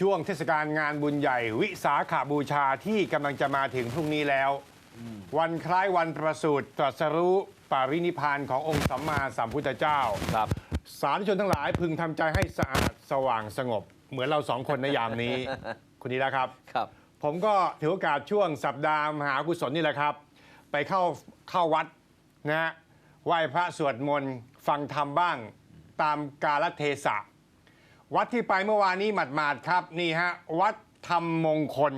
ช่วงเทศกาลงานบุญใหญ่วิสาขาบูชาที่กำลังจะมาถึงพรุ่งนี้แล้ว วันคล้ายวันประสูติตรัสรู้ปารินิพพานขององค์สัมมาสัมพุทธเจ้าครับ สาธุชนทั้งหลายพึงทำใจให้สะอาดสว่างสงบ เหมือนเราสองคนในยามนี้ คุณนีนะครับ ครับ ผมก็ถือโอกาสช่วงสัปดาห์มหากุศลนี่แหละครับ ไปเข้าเข้าวัดนะฮะไหว้พระสวดมนต์ฟังธรรมบ้างตามกาลเทศะ วัดที่ไปเมื่อวานนี้หมาดๆครับนี่ฮะวัดธรรมมงคล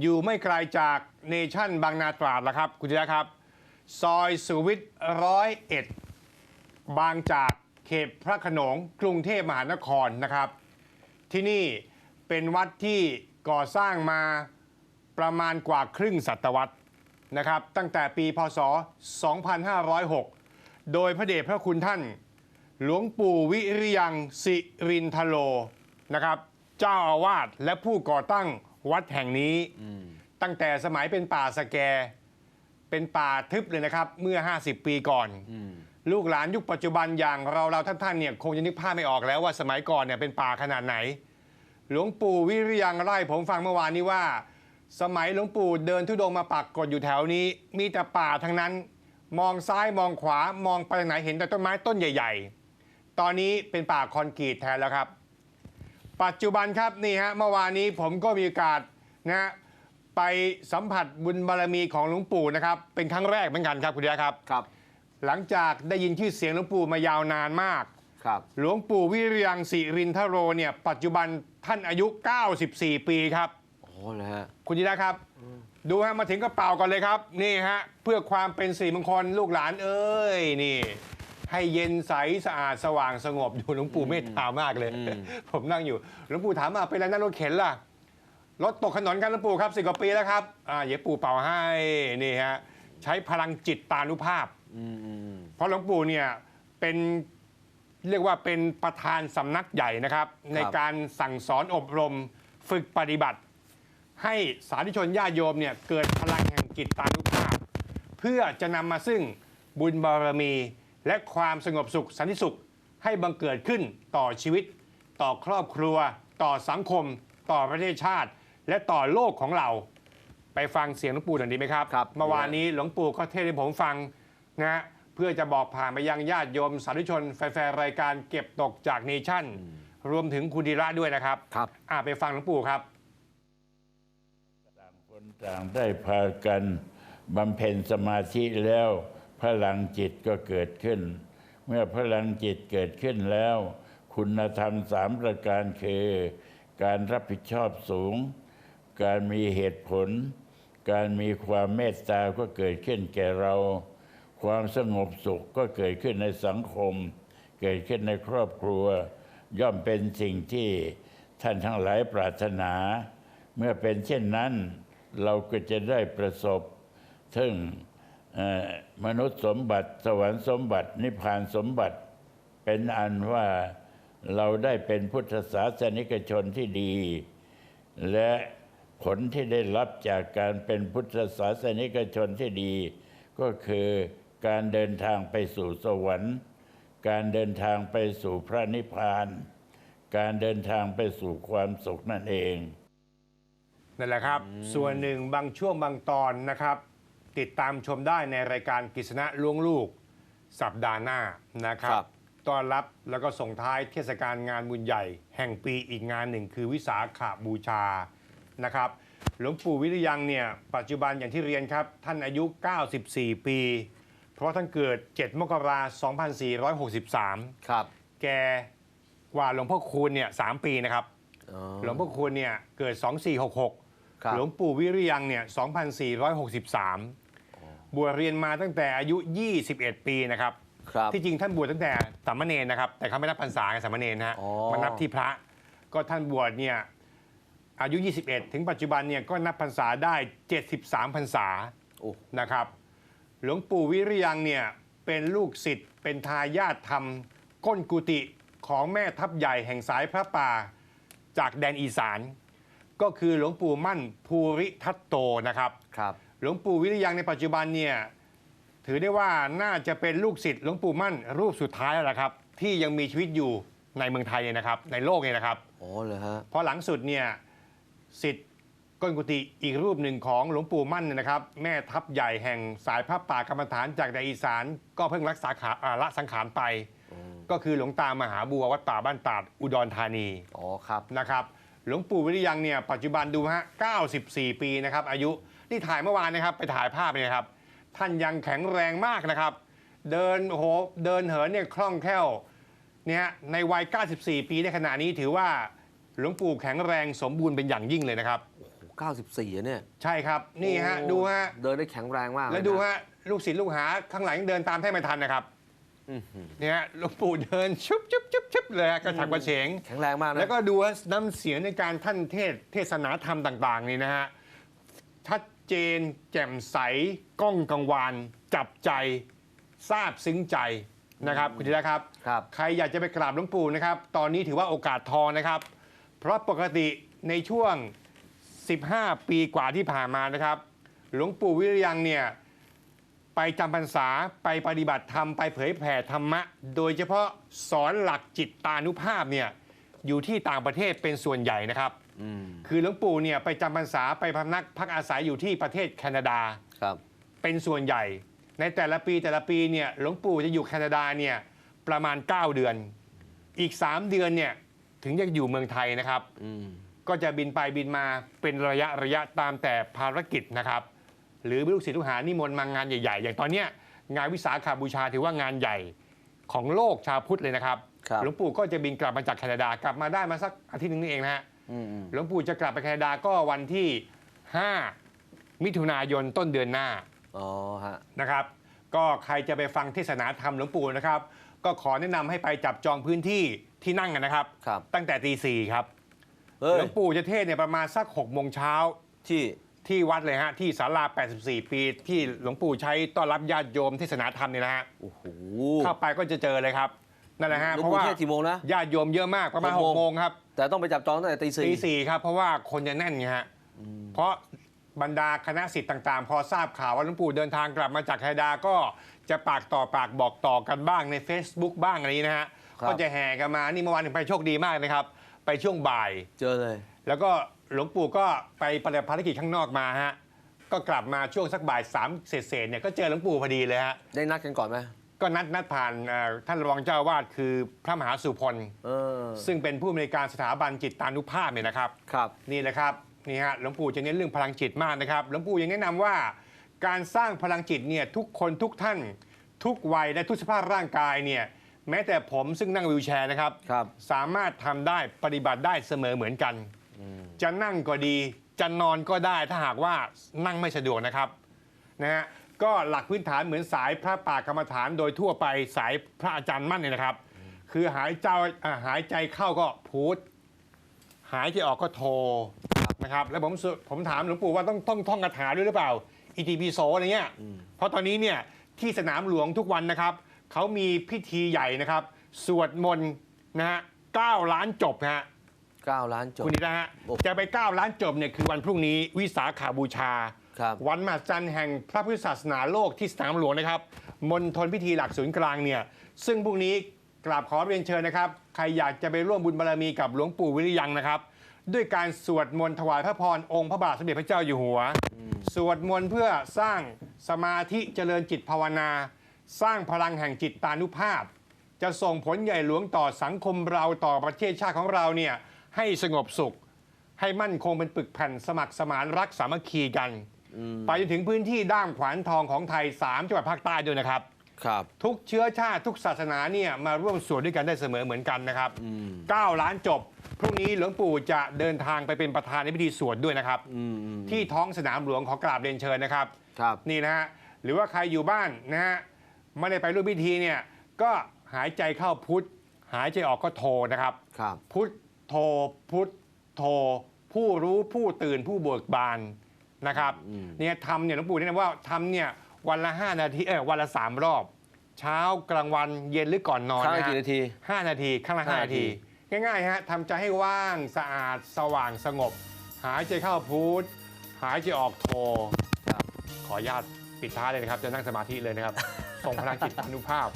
อยู่ไม่ไกลจากเนชั่นบางนาตราดละครับ คุณธีระครับ ซอยสุวิทร้อยเอ็ดบางจากเขตพระโขนงกรุงเทพมหานครนะครับ ที่นี่เป็นวัดที่ก่อสร้างมาประมาณกว่าครึ่งศตวรรษนะครับ ตั้งแต่ปีพศ 2506 โดยพระเดชพระคุณท่าน หลวงปู่วิริยังสิรินทโลนะครับ เจ้าอาวาสและผู้ก่อตั้งวัดแห่งนี้ ตั้งแต่สมัยเป็นป่าสแก เป็นป่าทึบเลยนะครับเมื่อ 50 ปีก่อน ลูกหลานยุคปัจจุบันอย่างเราเราท่านท่านๆเนี่ยคงจะนึกภาพไม่ออกแล้วว่าสมัยก่อนเนี่ยเป็นป่าขนาดไหน หลวงปู่วิริยังไล่ผมฟังเมื่อวานนี้ว่า สมัยหลวงปู่เดินทุดงค์มาปักกฏอยู่แถวนี้ มีแต่ป่าทั้งนั้น มองซ้ายมองขวามองไปทางไหนเห็นแต่ต้นไม้ต้นใหญ่ ๆ ตอนนี้เป็นป่าคอนกรีตแทนแล้วครับ ปัจจุบันครับนี่ฮะเมื่อวานนี้ผมก็มีโอกาสนะฮะไปสัมผัสบุญบารมีของหลวงปู่นะครับเป็นครั้งแรกเหมือนกันครับคุณเดียครับ ครับ หลังจากได้ยินชื่อเสียงหลวงปู่มายาวนานมาก ครับ หลวงปู่วิริยังสิรินทโรเนี่ยปัจจุบันท่านอายุ 94 ปีครับ โอ้เลยฮะ คุณจีนะครับ ดูฮะมาถึงกระเป๋าก่อนเลยครับ นี่ฮะ เพื่อความเป็นสิริมงคลลูกหลานเอ้ยนี่ ให้เย็นใสสะอาดสว่างสงบดูหลวงปู่เมตตามากเลยอืมผมนั่งอยู่หลวงปู่ถามว่าเป็นอะไรนั่งรถเข็นล่ะรถตกถนนกันหลวงปู่ครับสิบกว่าปีแล้วครับอ่าเดี๋ยวปู่เป่าให้นี่ฮะใช้พลังจิตตานุภาพอืมอืมเพราะหลวงปู่เนี่ยเป็นเรียกว่าเป็นประธานสำนักใหญ่นะครับ ในการสั่งสอนอบรมฝึกปฏิบัติ ให้สาธุชนญาติโยมเนี่ยเกิดพลังแห่งจิตตานุภาพ เพื่อจะนำมาซึ่งบุญบารมี และความสงบสุขสันติสุขให้บังเกิดขึ้นต่อชีวิต ต่อครอบครัว ต่อสังคม ต่อประเทศชาติ และต่อโลกของเรา ไปฟังเสียงหลวงปู่หน่อยดีไหมครับ ครับเมื่อวานนี้หลวงปู่ก็เทศน์ให้ผมฟังนะฮะเพื่อจะบอกผ่านไปยังญาติโยมสาธุชน แฟนๆรายการเก็บตกจากเนชั่น รวมถึงคุณดีระด้วยนะครับครับ อ่าไปฟังหลวงปู่ครับ ต่างคนต่างได้พากันบำเพ็ญสมาธิแล้ว พลังจิตก็เกิดขึ้น เมื่อพลังจิตเกิดขึ้นแล้ว คุณธรรมสามประการคือ การรับผิดชอบสูง การมีเหตุผล การมีความเมตตาก็เกิดขึ้นแก่เรา ความสงบสุขก็เกิดขึ้นในสังคม เกิดขึ้นในครอบครัว ย่อมเป็นสิ่งที่ท่านทั้งหลายปรารถนา เมื่อเป็นเช่นนั้น เราก็จะได้ประสบถึง มนุษย์สมบัติ สวรรค์สมบัติ นิพพานสมบัติ เป็นอันว่าเราได้เป็นพุทธศาสนิกชนที่ดี และผลที่ได้รับจากการเป็นพุทธศาสนิกชนที่ดี ก็คือการเดินทางไปสู่สวรรค์ การเดินทางไปสู่พระนิพพาน การเดินทางไปสู่ความสุขนั่นเองนั่นแหละครับ ส่วนหนึ่งบางช่วงบางตอนนะครับ ติดตามชมได้ในรายการกิษณะล้วงลูกสัปดาห์หน้านะครับครับ ต้อนรับแล้วก็ส่งท้ายเทศกาลงานบุญใหญ่ แห่งปีอีกงานหนึ่งคือวิสาขาบูชานะครับ หลวงปู่วิริยังเนี่ยปัจจุบันอย่างที่เรียนครับ ท่านอายุ 94 ปี เพราะท่านเกิด 7 มกราคม 2463 ครับ แกกว่าหลวงพ่อคูณเนี่ยสามปีนะครับอ๋อหลวงพ่อคูณเนี่ยเกิด 2466ครับหลวงปู่วิริยังเนี่ย 2463 บวชเรียนมาตั้งแต่อายุ 21 ปีนะครับ ครับ ที่จริงท่านบวชตั้งแต่สามเณรนะครับ แต่เขาไม่นับพรรษาไงสามเณรนะฮะอ๋อ มันนับที่พระ ก็ท่านบวชเนี่ยอายุ 21 ถึงปัจจุบันเนี่ยก็นับพรรษาได้ 73พรรษา โอ้ นะครับ หลวงปู่วิริยังเนี่ยเป็นลูกศิษย์เป็นทายาทธรรม ก้นกุฏิของแม่ทัพใหญ่แห่งสายพระป่าจากแดนอีสาน ก็คือหลวงปู่มั่นภูริทัตโตนะครับ ครับ หลวงปู่วิริยังในปัจจุบันเนี่ยถือได้ว่าน่าจะเป็นลูกศิษย์หลวงปู่มั่นรูปสุดท้ายแล้วล่ะครับ ที่ยังมีชีวิตอยู่ในเมืองไทยเนี่ยนะครับ ในโลกเนี่ยนะครับอ๋อเลยฮะเพราะหลังสุดเนี่ยสิทธิ์ก้นกุฏิอีกรูปหนึ่งของหลวงปู่มั่นเนยนะครับ แม่ทัพใหญ่แห่งสายพระป่ากรรมฐานจากในอีสาน ก็เพิ่งรักษาขาอ่าละสังขารไป ก็คือหลวงตามหาบัววัดป่าบ้านตาดอุดรธานีอ๋อครับนะครับ หลวงปู่วิริยังเนี่ยปัจจุบันดูฮะ94 ปีนะครับอายุ นี่ถ่ายเมื่อวานนะครับ ไปถ่ายภาพเนี่ยครับ ท่านยังแข็งแรงมากนะครับ เดินโอ้โหเดินเหินเนี่ยคล่องแคล่วเนี่ยในวัย 94 ปีในขณะนี้ถือว่าหลวงปู่แข็งแรงสมบูรณ์เป็นอย่างยิ่งเลยนะครับโอ้โห94อะเนี่ยใช่ครับนี่ฮะโอ้ดูฮะเดินได้แข็งแรงมากแล้วเยนดูฮะลูกศิษย์ลูกหาข้างหลังยังเดินตามแทบไม่ทันนะครับอื้อหือเนี่ยฮะหลวงปู่เดินชุบชุบชุบชุบเลยฮะกระฉับกระเฉง แข็งแรงมากนะแล้วก็ดูว่าน้ำเสียงในการท่านเทศเทศนาธรรมต่าง ๆ นี่นะฮะชัด เจน แจ่มใสก้องกังวาน จับใจทราบซึ้งใจนะครับคุณธีระครับ ครับ ใครอยากจะไปกราบหลวงปู่นะครับ ตอนนี้ถือว่าโอกาสทองนะครับ เพราะปกติในช่วง 15 ปีกว่าที่ผ่านมานะครับ หลวงปู่วิริยังเนี่ยไปจำพรรษาไปปฏิบัติธรรม ไปเผยแผ่ธรรมะ โดยเฉพาะสอนหลักจิตตานุภาพเนี่ยอยู่ที่ต่างประเทศเป็นส่วนใหญ่นะครับอืม คือหลวงปู่เนี่ยไปจำพรรษาไปพำนักพักอาศัยอยู่ที่ประเทศแคนาดาครับ เป็นส่วนใหญ่ ในแต่ละปีแต่ละปีเนี่ยหลวงปู่จะอยู่แคนาดาเนี่ยประมาณ 9 เดือน อีก 3 เดือนเนี่ยถึงจะอยู่เมืองไทยนะครับอืมก็จะบินไปบินมาเป็นระยะระยะตามแต่ภารกิจนะครับ หรือลูกศิษย์ลูกหานิมนต์มางานใหญ่ๆ อย่างตอนเนี้ยงานวิสาขาบูชาถือว่างานใหญ่ของโลกชาวพุทธเลยนะครับครับหลวงปู่ก็จะบินกลับมาจากแคนาดากลับมาได้มาสักอาทิตย์หนึงนี่เองนะฮะอืมอืม หลวงปู่จะกลับไปแคนาดาก็วันที่ 5 มิถุนายนต้นเดือนหน้าอ๋อฮะนะครับ ก็ใครจะไปฟังเทศนาธรรมหลวงปู่นะครับ ก็ขอแนะนำให้ไปจับจองพื้นที่ที่นั่งกันนะครับ ครับตั้งแต่ตีสี่ครับเฮ้ยหลวงปู่จะเทศน์เนี่ยประมาณสัก6โมงเช้าที่ที่วัดเลยฮะที่ศาลา 84 ปีที่หลวงปู่ใช้ต้อนรับญาติโยมเทศนาธรรมเนี่ยนะฮะโอ้โหเข้าไปก็จะเจอเลยครับ นั่นแหละฮะหลวงเพราะปู่ว่าเทศกี่โมงนะญาติโยมเยอะมากประมาณหกโมง6โมงครับแต่ต้องไปจับจองตั้งแต่ตีสี่ตีสี่ครับ เพราะว่าคนจะแน่นไงฮะเพราะบรรดาคณะสิทธิ์ต่างๆ พอทราบข่าวว่าหลวงปู่เดินทางกลับมาจากแคนาดาก็จะปากต่อปากบอกต่อกันบ้างใน Facebook บ้างอะไรนี้นะฮะครับก็จะแห่กันมานี่เมื่อวานผมไปโชคดีมากนะครับ ไปช่วงบ่าย เจอเลย แล้วก็หลวงปู่ก็ไปปฏิบัติภารกิจข้างนอกมาฮะ ก็กลับมาช่วงสักบ่ายสามเศษๆเนี่ยก็เจอหลวงปู่พอดีเลยฮะ ได้นัดกันก่อนไหม ก็นัดนัดผ่านเอ่อท่านรองเจ้าอาวาดคือพระมหาสุพล เออซึ่งเป็นผู้อำนวยการสถาบันจิตตานุภาพเนี่ยนะครับ ครับนี่แหละครับนี่ฮะหลวงปู่จะเน้นเรื่องพลังจิตมากนะครับหลวงปู่ยังแนะนำว่า การสร้างพลังจิตเนี่ยทุกคนทุกท่าน ทุกวัยและทุกสภาพร่างกายเนี่ยแม้แต่ผมซึ่งนั่งวีลแชร์นะครับ ครับ สามารถทำได้ปฏิบัติได้เสมอเหมือนกัน จะนั่งก็ดี จะนอนก็ได้ถ้าหากว่านั่งไม่สะดวกนะครับนะฮะ ก็หลักพื้นฐานเหมือนสายพระป่ากรรมฐานโดยทั่วไปสายพระอาจารย์มั่นเนี่ยนะครับ คือหายใจอ่าหายใจเข้าก็พูดหายใจออกก็โทนะครับ แล้วผมสุผมถามหลวงปู่ว่าต้องต้องท่องคาถาด้วยหรือเปล่าอิติปิโสอะไรเงี้ยเพราะตอนนี้เนี่ยที่สนามหลวงทุกวันนะครับเขามีพิธีใหญ่นะครับ สวดมนต์นะฮะเก้าล้านจบนะฮะ 9 ล้านจบ คุณนิดนะฮะโอ้จะไป 9 ล้านจบเนี่ยคือวันพรุ่งนี้วิสาขาบูชา ครับ วันมหัศจรรย์แห่งพระพุทธศาสนาโลกที่สนามหลวงนะครับมณฑลพิธีหลักศูนย์กลางเนี่ยซึ่งพรุ่งนี้กราบขอเรียนเชิญนะครับ ใครอยากจะไปร่วมบุญบารมีกับหลวงปู่วิริยังนะครับ ด้วยการสวดมนต์ถวายพระพรองค์พระบาทสมเด็จพระเจ้าอยู่หัว สวดมนต์เพื่อสร้างสมาธิเจริญจิตภาวนา สร้างพลังแห่งจิตตานุภาพ จะส่งผลใหญ่หลวงต่อสังคมเราต่อประเทศชาติของเราเนี่ย ให้สงบสุข ให้มั่นคงเป็นปึกแผ่นสมัครสมานรักสามัคคีกัน ไปจนถึงพื้นที่ด้ามขวานทองของไทย 3 จังหวัดภาคใต้ด้วยนะครับ ครับ ทุกเชื้อชาติทุกศาสนาเนี่ยมาร่วมสวดด้วยกันได้เสมอเหมือนกันนะครับ 9 ล้านจบ พรุ่งนี้หลวงปู่จะเดินทางไปเป็นประธานในพิธีสวดด้วยนะครับอืมอืมที่ท้องสนามหลวงขอกราบเรียนเชิญนะครับ ครับ นี่นะฮะหรือว่าใครอยู่บ้านนะฮะไม่ได้ไปร่วมพิธีเนี่ยก็หายใจเข้าพุทธหายใจออกก็โทนะครับ ครับ พุท โทพุทโทผู้รู้ผู้ตื่นผู้เบิกบานนะครับเนี่ยทำเนี่ยหลวงปู่แนะนำว่าทำเนี่ยวันละ 5 นาทีเออวันละ3รอบ เช้ากลางวันเย็นหรือก่อนนอนครั้งละนะฮะกี่นาที ห้านาทีข้างละห้าห้านานาที ที ง่ายๆฮะทำใจให้ว่างสะอาดสว่างสงบ หายใจเข้าพุทหายใจออกโทครับขออนุญาตปิดท้ายเลยนะครับ จะนั่งสมาธิเลยนะครับ ส่งพลังจิตอนุภาพ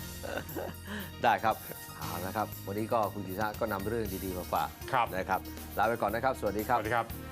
ได้ครับเอาละครับ วันนี้ก็คุณกิษณะก็นำเรื่องดีๆมาฝากครับนะครับลาไปก่อนนะครับ สวัสดีสครับวัสดีครับ